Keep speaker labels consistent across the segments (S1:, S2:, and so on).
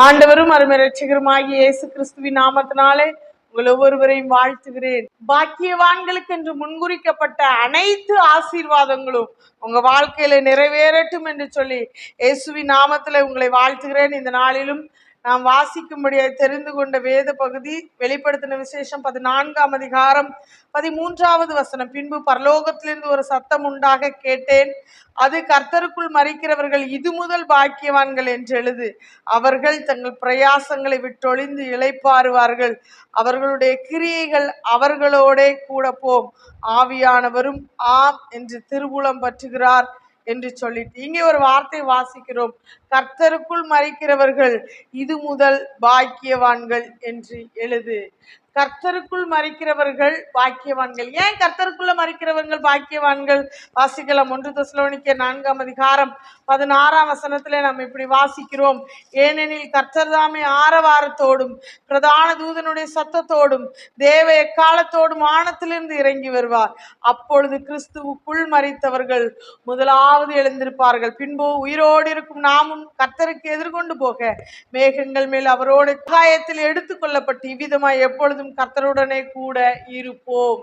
S1: ஆண்டவரும் அருமை இயேசு கிறிஸ்துவின் நாமத்தினாலே உங்கள் ஒவ்வொருவரையும் வாழ்த்துகிறேன். பாக்கியவான்களுக்கு என்று முன்குறிக்கப்பட்ட அனைத்து ஆசீர்வாதங்களும் உங்க வாழ்க்கையில நிறைவேறட்டும் என்று சொல்லி இயேசுவின் நாமத்துல உங்களை வாழ்த்துகிறேன். இந்த நாளிலும் நாம் வாசிக்கும்படியாக தெரிந்து கொண்ட வேத பகுதி வெளிப்படுத்தின விசேஷம் பதினான்காம் அதிகாரம் பதிமூன்றாவது வசனம். பின்பு பரலோகத்திலிருந்து ஒரு சத்தம் உண்டாக கேட்டேன். அது கர்த்தருக்குள் மறிக்கிறவர்கள் இது முதல் பாக்கியவான்கள் என்று எழுது. அவர்கள் தங்கள் பிரயாசங்களை விட்டொழிந்து இழைப்பாருவார்கள் அவர்களுடைய கிரியைகள் அவர்களோடே கூட போம் ஆவியானவரும் ஆம் என்று திருவுளம் பற்றுகிறார். என்று சொல்லிட்டு இங்கே ஒரு வார்த்தை வாசிக்கிறோம். கர்த்தருக்குள் மறிக்கிறவர்கள் இது முதல் பாக்கியவான்கள் என்று எழுது. கர்த்தருக்குள் மறிக்கிறவர்கள் பாக்கியவான்கள். ஏன் கர்த்தருக்குள்ள மறிக்கிறவர்கள் பாக்கியவான்கள்? வாசிக்கலாம். ஒன்று தசலோனிக்க நான்காம் அதிகாரம் பதினாறாம் வசனத்திலே நாம் இப்படி வாசிக்கிறோம். ஏனெனில் கர்த்தர் தாமே ஆரவாரத்தோடும் பிரதான தூதனுடைய சத்தத்தோடும் தேவ எக்காலத்தோடும் வானத்திலிருந்து இறங்கி வருவார். அப்பொழுது கிறிஸ்துவுக்குள் மறித்தவர்கள் முதலாவது எழுந்திருப்பார்கள். பின்பு உயிரோடு இருக்கும் நாமும் கர்த்தருக்கு எதிர்கொண்டு போக மேகங்கள் மேல் அவரோட காயத்தில் எடுத்துக்கொள்ளப்பட்டு இவ்விதமாய் எப்பொழுதும் கர்த்தருடனே கூட இருப்போம்.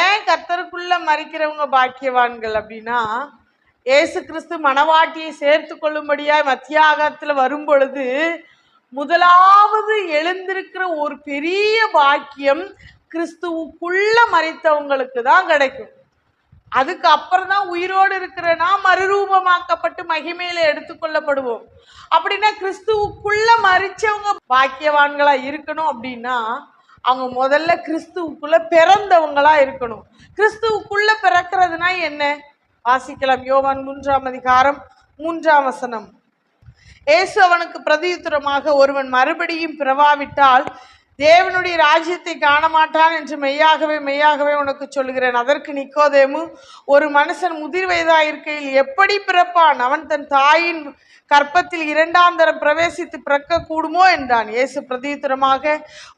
S1: ஏன் கர்த்தருக்குள்ள மறிக்கிறவங்க பாக்கியவான்கள் அப்படின்னா இயேசு கிறிஸ்து மணவாட்டியை சேர்த்து கொள்ளும்படியாய் மத்தியாகத்தில் வரும் பொழுது முதலாவது எழுந்திருக்கிற ஒரு பெரிய பாக்கியம் கிறிஸ்துவுக்குள்ள மறைத்தவங்களுக்கு தான் கிடைக்கும். அதுக்கு அப்புறம் தான் உயிரோடு இருக்கிற மறுரூபமாக்கப்பட்டு மகிமையில எடுத்துக்கொள்ளப்படுவோம் அப்படின்னா கிறிஸ்துவுக்குள்ள மறிச்சவங்க பாக்கியவான்களா இருக்கணும் அப்படின்னா அவங்க முதல்ல கிறிஸ்துவுக்குள்ள பிறந்தவங்களா இருக்கணும். கிறிஸ்துவுக்குள்ள பிறக்கிறதுனா என்ன? வாசிக்கலாம். யோவான் மூன்றாம் அதிகாரம் மூன்றாம் வசனம். இயேசு அவனுக்கு பிரதியுத்தரமாக ஒருவன் மறுபடியும் பிறவாவிட்டால் தேவனுடைய ராஜ்யத்தை காண மாட்டான் என்று மெய்யாகவே மெய்யாகவே உனக்கு சொல்லுகிறேன். அதற்கு நிக்கோதேமு ஒரு மனுஷன் முதிர் வயதாக இருக்கையில் எப்படி பிறப்பான்? அவன் தன் தாயின் கற்பத்தில் இரண்டாம் தரம் பிரவேசித்து பிறக்க கூடுமோ என்றான். இயேசு பிரதியுத்தரமாக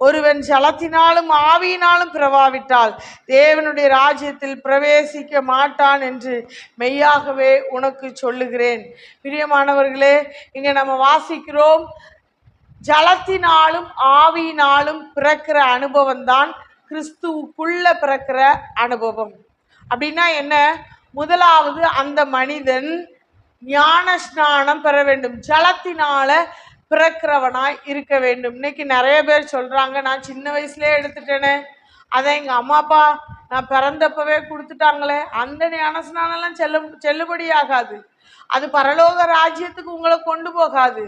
S1: ஒருவன் ஜலத்தினாலும் ஆவியினாலும் பிறவாவிட்டால் தேவனுடைய ராஜ்யத்தில் பிரவேசிக்க மாட்டான் என்று மெய்யாகவே உனக்கு சொல்லுகிறேன். பிரியமானவர்களே இங்கே நம்ம வாசிக்கிறோம். ஜலத்தினாலும் ஆவியினாலும் பிறக்கிற அனுபவம் தான் கிறிஸ்துவுக்குள்ள பிறக்கிற அனுபவம். அப்படின்னா என்ன? முதலாவது அந்த மனிதன் ஞான ஸ்நானம் பெற வேண்டும். ஜலத்தினால பிறக்கிறவனாய் இருக்க வேண்டும். இன்னைக்கு நிறைய பேர் சொல்றாங்க நான் சின்ன வயசுலேயே எடுத்துட்டேனே. அதை எங்கள் அம்மா அப்பா நான் பிறந்தப்பவே கொடுத்துட்டாங்களே. அந்த ஞான ஸ்நானம்லாம் செல்ல செல்லுபடியாகாது. அது பரலோக ராஜ்யத்துக்கு உங்களை கொண்டு போகாது.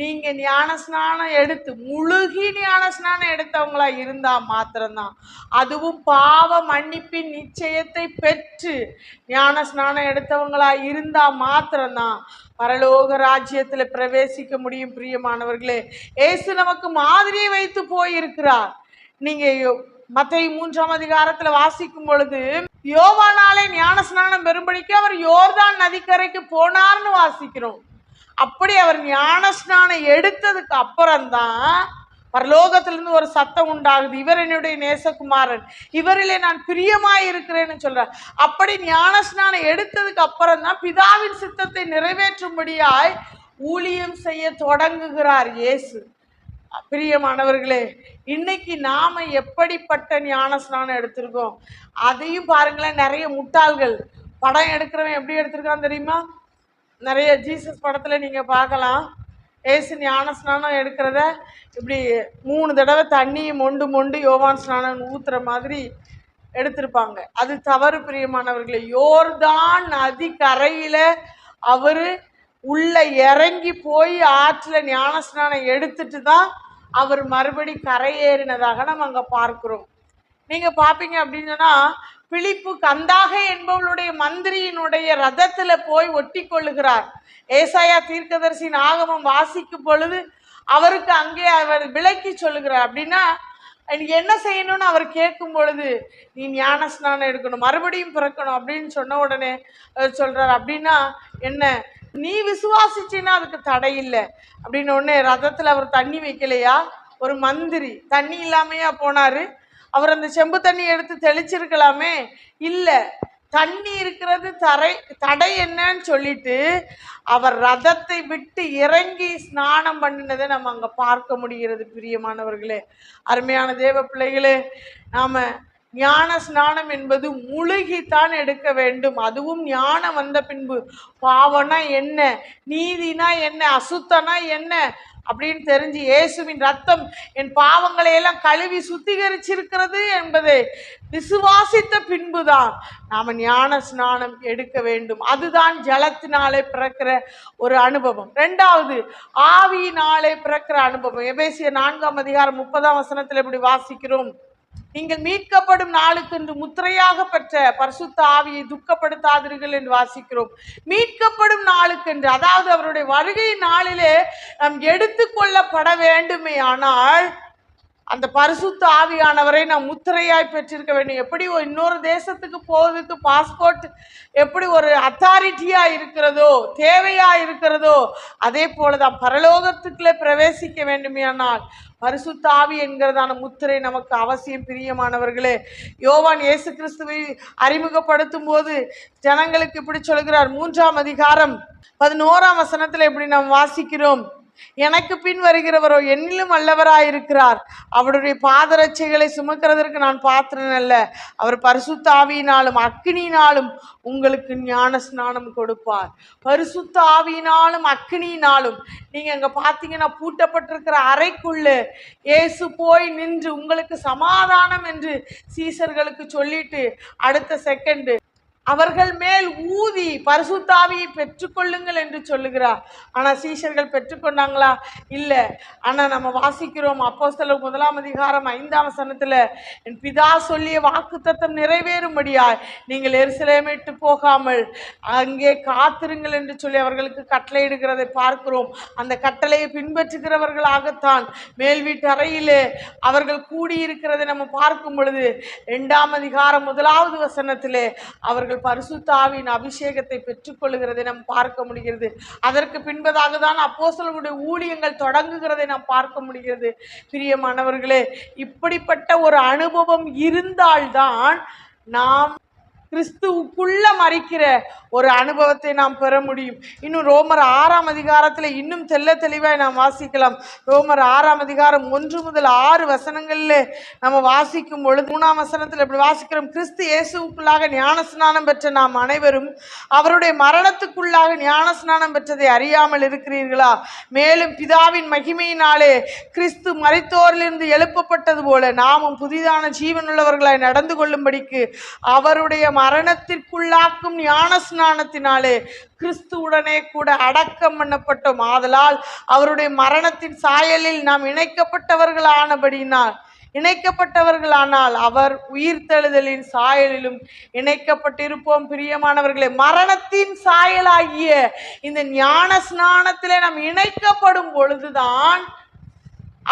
S1: நீங்கள் ஞான ஸ்நானம் எடுத்து முழுகி ஞான ஸ்நானம் எடுத்தவங்களா இருந்தால் மாத்திரம்தான். அதுவும் பாவ மன்னிப்பின் நிச்சயத்தை பெற்று ஞான ஸ்நானம் எடுத்தவங்களா இருந்தால் மாத்திரம்தான் பரலோக ராஜ்யத்தில் பிரவேசிக்க முடியும் பிரியமானவர்களே. ஏசு நமக்கு மாதிரியை வைத்து போயிருக்கிறார். நீங்கள் மற்ற மூன்றாம் அதிகாரத்தில் வாசிக்கும் பொழுது யோவானாலே ஞான ஸ்நானம் பெறும்படிக்கு அவர் யோர்தான் நதிக்கரைக்கு போனார்னு வாசிக்கிறோம். அப்படி அவர் ஞான ஸ்நானம் எடுத்ததுக்கு அப்புறம்தான் பரலோகத்திலிருந்து ஒரு சத்தம் உண்டாகுது. இவர் என்னுடைய நேசகுமாரன். இவரிலே நான் பிரியமாய் இருக்கிறேன்னு சொல்றார். அப்படி ஞான ஸ்நானம் எடுத்ததுக்கு அப்புறம் தான் பிதாவின் சித்தத்தை நிறைவேற்றும்படியாய் ஊழியம் செய்ய தொடங்குகிறார் இயேசு. பிரியமானவர்களே இன்னைக்கு நாம எப்படிப்பட்ட ஞான ஸ்நானம் எடுத்திருக்கோம்? அதையும் பாருங்களேன் நிறைய முட்டாள்கள். படம் எடுக்கிறவன் எப்படி எடுத்திருக்கான் தெரியுமா? நிறைய ஜீசஸ் படத்தில் நீங்கள் பார்க்கலாம். ஏசு ஞான ஸ்நானம் எடுக்கிறத இப்படி மூணு தடவை தண்ணியை மொண்டு மொண்டு யோவான் ஸ்நானம் ஊற்றுற மாதிரி எடுத்திருப்பாங்க. அது தவறு பிரியமானவர்களே. யோர்தான் நதி கரையில் அவர் உள்ளே இறங்கி போய் ஆற்றுல ஞானஸ்நானம் எடுத்துட்டு தான் அவர் மறுபடி கரையேறினதாக நம்ம அங்கே பார்க்குறோம். நீங்கள் பார்ப்பீங்க அப்படின்னு பிழிப்பு பிலிப்பு கந்தாக என்பவளுடைய மந்திரியினுடைய ரதத்தில் போய் ஒட்டி கொள்ளுகிறார். ஏசாயா தீர்க்கதரிசியின் ஆகமம் வாசிக்கும் பொழுது அவருக்கு அங்கே அவர் விளக்கி சொல்லுகிறார். அப்படின்னா எனக்கு என்ன செய்யணும்னு அவர் கேட்கும் பொழுது நீ ஞான ஸ்நானம் எடுக்கணும் மறுபடியும் பிறக்கணும் அப்படின்னு சொன்ன உடனே சொல்கிறார் அப்படின்னா என்ன? நீ விசுவாசிச்சின்னா அதுக்கு தடை இல்லை. அப்படின்னு ஒன்று ரதத்தில் அவர் தண்ணி வைக்கலையா? ஒரு மந்திரி. தண்ணி இல்லாமையா போனார். அவர் அந்த செம்பு தண்ணி எடுத்து தெளிச்சிருக்கலாமே? இல்லை. தண்ணி இருக்கிறது தரை தடை என்னன்னு சொல்லிட்டு அவர் ரதத்தை விட்டு இறங்கி ஸ்நானம் பண்ணினதை நம்ம அங்கே பார்க்க முடிகிறது பிரியமானவர்களே. அருமையான தேவ பிள்ளைகளே நாம் ஞான ஸ்நானம் என்பது முழுகித்தான் எடுக்க வேண்டும். அதுவும் ஞானம் வந்த பின்பு. பாவம்னா என்ன? நீதினா என்ன? அசுத்தனா என்ன? அப்படின்னு தெரிஞ்சு இயேசுவின் ரத்தம் என் பாவங்களை எல்லாம் கழுவி சுத்திகரிச்சிருக்கிறது என்பதை விசுவாசித்த பின்புதான் நாம் ஞான ஸ்நானம் எடுக்க வேண்டும். அதுதான் ஜலத்தினாலே பிறக்கிற ஒரு அனுபவம். ரெண்டாவது ஆவியினாலே பிறக்கிற அனுபவம். எபேசிய நான்காம் அதிகாரம் முப்பதாம் வசனத்தில் இப்படி வாசிக்கிறோம். நீங்கள் மீட்கப்படும் நாளுக்கு என்று முத்திரையாக பெற்ற பரிசுத்த ஆவியை துக்கப்படுத்தாதீர்கள் என்று வாசிக்கிறோம். மீட்கப்படும் நாளுக்கென்று அதாவது அவருடைய வருகை நாளிலே நாம் எடுத்துக்கொள்ளப்பட வேண்டுமே ஆனால் அந்த பரிசுத்த ஆவியானவரை நாம் முத்திரையாய் பெற்றிருக்க வேண்டும். எப்படி ஒரு இன்னொரு தேசத்துக்கு போவதுக்கு பாஸ்போர்ட் எப்படி ஒரு அத்தாரிட்டியாக இருக்கிறதோ தேவையாக இருக்கிறதோ அதே போலதான் பரலோகத்துக்குள்ளே பிரவேசிக்க வேண்டுமேனால் பரிசுத்த ஆவி என்கிறதான முத்திரை நமக்கு அவசியம் பிரியமானவர்களே. யோவான் இயேசு கிறிஸ்துவை அறிமுகப்படுத்தும் போது ஜனங்களுக்கு இப்படி சொல்கிறார். மூன்றாம் அதிகாரம் பதினோராம் வசனத்தில் இப்படி நாம் வாசிக்கிறோம். எனக்கு பின் வருகிறவரோ என்னிலும் வல்லவராயிருக்கிறார். அவருடைய பாதரட்சைகளை சுமக்கிறதற்கு நான் பாத்திரன் அல்ல. அவர் பரிசுத்தாவியினாலும் அக்கினியினாலும் உங்களுக்கு ஞான ஸ்நானம் கொடுப்பார். பரிசுத்த ஆவியினாலும் அக்கினியினாலும் நீங்க அங்க பார்த்தீங்கன்னா பூட்டப்பட்டிருக்கிற அறைக்குள்ள இயேசு போய் நின்று உங்களுக்கு சமாதானம் என்று சீசர்களுக்கு சொல்லிட்டு அடுத்த செகண்ட் அவர்கள் மேல் ஊதி பரிசுத்தாவியை பெற்றுக்கொள்ளுங்கள் என்று சொல்லுகிறார். ஆனால் சீஷர்கள் பெற்றுக்கொண்டாங்களா? இல்லை. ஆனால் நம்ம வாசிக்கிறோம் அப்போஸ்தலர் முதலாம் அதிகாரம் ஐந்தாம் சனத்தில் என் பிதா சொல்லிய வாக்குத்தத்தம் நிறைவேறும்படியாய் நீங்கள் எருசலேமை போகாமல் அங்கே காத்திருங்கள் என்று சொல்லி அவர்களுக்கு கட்டளையிடுகிறதை பார்க்கிறோம். அந்த கட்டளையை பின்பற்றுகிறவர்களாகத்தான் மேல் வீட்டு அறையிலே அவர்கள் கூடியிருக்கிறதை நம்ம பார்க்கும் பொழுது ரெண்டாம் அதிகாரம் முதலாவது வசனத்திலே அவர்கள் பரிசுத்த பரிசுத்தாவின் அபிஷேகத்தை பெற்றுக்கொள்கிறதை நாம் பார்க்க முடிகிறது. அதற்கு பின்பதாக தான் அப்போசலனுடைய ஊழியங்கள் தொடங்குகிறதை நாம் பார்க்க முடிகிறது. பிரியமானவர்களே இப்படிப்பட்ட ஒரு அனுபவம் இருந்தால்தான் நாம் கிறிஸ்துவுக்குள்ள மறிக்கிற ஒரு அனுபவத்தை நாம் பெற முடியும். இன்னும் ரோமர் ஆறாம் அதிகாரத்தில் இன்னும் தெல்ல தெளிவாய் நாம் வாசிக்கலாம். ரோமர் ஆறாம் அதிகாரம் ஒன்று முதல் ஆறு வசனங்களில் நம்ம வாசிக்கும் பொழுது மூணாம் வசனத்தில் இப்படி வாசிக்கிறோம். கிறிஸ்து இயேசுவுக்குள்ளாக ஞானஸ்நானம் பெற்ற நாம் அனைவரும் அவருடைய மரணத்துக்குள்ளாக ஞானஸ்நானம் பெற்றதை அறியாமல் இருக்கிறீர்களா? மேலும் பிதாவின் மகிமையினாலே கிறிஸ்து மறைத்தோரிலிருந்து எழுப்பப்பட்டது போல நாமும் புதிதான ஜீவனுள்ளவர்களாய் நடந்து கொள்ளும்படிக்கு அவருடைய மரணத்திற்குள்ளாக்கும் ஞான ஸ்நானத்தினாலே கிறிஸ்துவுடனே கூட அடக்கம் பண்ணப்பட்டோம். ஆதலால் அவருடைய மரணத்தின் சாயலில் நாம் இணைக்கப்பட்டவர்களானபடினால் இணைக்கப்பட்டவர்களானால் அவர் உயிர்த்தெழுதலின் சாயலிலும் இணைக்கப்பட்டிருப்போம். பிரியமானவர்களே மரணத்தின் சாயலாகிய இந்த ஞான ஸ்நானத்திலே நாம் இணைக்கப்படும் பொழுதுதான்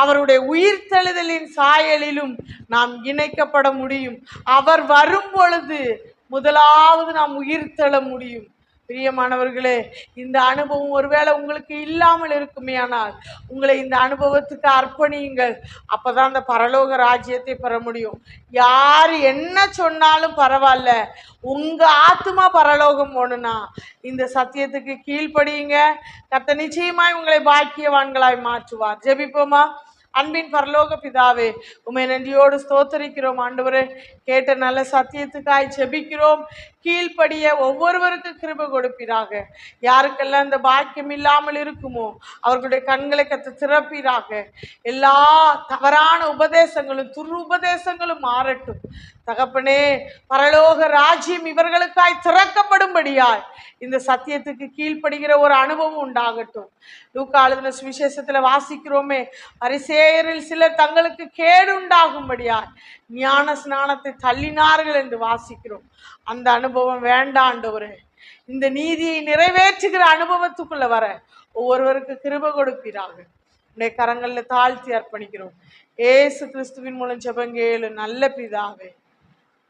S1: அவருடைய உயிர்த்தெழுதலின் சாயலிலும் நாம் இணைக்கப்பட முடியும். அவர் வரும் பொழுது முதலாவது நாம் உயிர்த்தெழ முடியும். பிரியமானவர்களே இந்த அனுபவம் ஒருவேளை உங்களுக்கு இல்லாமல் இருக்குமே ஆனால் உங்களை இந்த அனுபவத்துக்கு அர்ப்பணியுங்கள். அப்பதான் அந்த பரலோக ராஜ்யத்தை பெற முடியும். யார் என்ன சொன்னாலும் பரவாயில்ல. உங்கள் ஆத்மா பரலோகம் போகணும்னா இந்த சத்தியத்துக்கு கீழ்ப்படியுங்க. கத்த நிச்சயமாய் உங்களை பாக்கியவான்களாய் மாற்றுவார். ஜெபிப்போமா? அன்பின் பரலோக பிதாவே உமை நன்றியோடு ஸ்தோத்தரிக்கிறோம். ஆண்டவரே கேட்ட நல்ல சத்தியத்துக்காய் செபிக்கிறோம் கீழ்ப்படிய ஒவ்வொருவருக்கு கிருபை கொடுப்பீராக. யாருக்கெல்லாம் இந்த பாக்கியம் இல்லாமல் இருக்குமோ அவர்களுடைய கண்களை கத்து திறப்பீராக. எல்லா தவறான உபதேசங்களும் துரு உபதேசங்களும் மாறட்டும். தகப்பனே பரலோக ராஜ்யம் இவர்களுக்காய் திறக்கப்படும்படியாய் இந்த சத்தியத்துக்கு கீழ்ப்படுகிற ஒரு அனுபவம் உண்டாகட்டும். லூக்கா எழுதின வாசிக்கிறோமே அரிசேயரில் சிலர் தங்களுக்கு கேடு உண்டாகும்படியாய் ஞான ஸ்நானத்தை தள்ளினார்கள் என்று வாசிக்கிறோம். அந்த அனுபவம் வேண்டாண்டவரே இந்த நீதியை நிறைவேற்றுகிற அனுபவத்துக்குள்ள வர ஒவ்வொருவருக்கு கிருப கொடுப்பீராக. உடைய கரங்களில் தாழ்த்தி அர்ப்பணிக்கிறோம். ஏசு கிறிஸ்துவின் மூலம் ஜபங்கேலு நல்ல பிதாவே.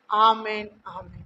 S1: ஆமேன் ஆமேன்